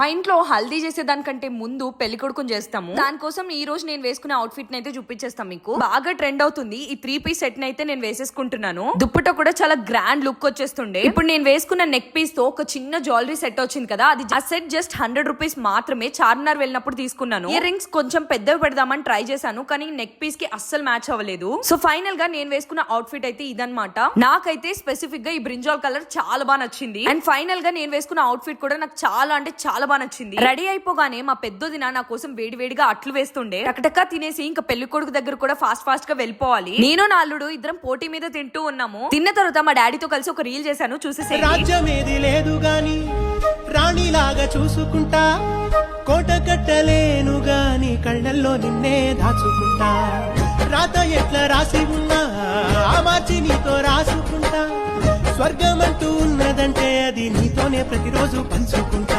మా ఇంట్లో హల్దీ చేసేదానికంటే ముందు పెళ్ళి కొడుకుని చేస్తాము. దానికోసం ఈ రోజు నేను వేసుకునే అవుట్ఫిట్ అయితే చూపించేస్తాం మీకు. బాగా ట్రెండ్ అవుతుంది. ఈ త్రీ పీస్ సెట్ అయితే నేను వేసేసుకుంటున్నాను. దుప్పట కూడా చాలా గ్రాండ్ లుక్ వచ్చేస్తుండే. ఇప్పుడు నేను వేసుకున్న నెక్ పీస్తో ఒక చిన్న జ్యువెలరీ సెట్ వచ్చింది కదా అది ఆ సెట్ జస్ట్ హండ్రెడ్ రూపీస్ మాత్రమే చార్మినార్ వెళ్ళినప్పుడు తీసుకున్నాను. ఇయర్ రింగ్స్ కొంచెం పెద్దవి పెడదామని ట్రై చేశాను కానీ నెక్ పీస్కి అస్సలు మ్యాచ్ అవ్వలేదు. సో ఫైనల్గా నేను వేసుకున్న అవుట్ఫిట్ అయితే ఇదన్నమాట. నాకైతే స్పెసిఫిక్గా ఈ బ్రింజాల్ కలర్ చాలా బాగా నచ్చింది. అండ్ ఫైనల్గా నేను వేసుకున్న అవుట్ఫిట్ కూడా నాకు చాలా అంటే చాలా బాగా నచ్చింది రెడీ అయిపోగానే మా పెద్దదిన నా కోసం వేడి వేడిగా అట్లు వేస్తుండే. టకటకా తినేసి ఇంకా పెళ్ళి కొడుకు దగ్గర కూడా ఫాస్ట్ ఫాస్ట్గా వెళ్ళిపోవాలి. నేను నా అల్లుడు ఇద్దరం పోటీ మీద తింటూ ఉన్నాము. తిన్న తర్వాత మా డాడీతో కలిసి ఒక రీల్ చేశాను చూసేసేయండి. రాజ్యమేది లేదు గాని రాణిలాగా చూసుకుంటా కోట కట్టలేను గాని కళ్ళల్లో నిన్నే దాచుకుంటా. రాత ఎట్లా రాసి ఉన్నా ఆ మార్చి నీతో రాసుకుంటా. స్వర్గమంటూ ఉన్నదంటే అది నీతోనే ప్రతిరోజు పంచుకుంటా.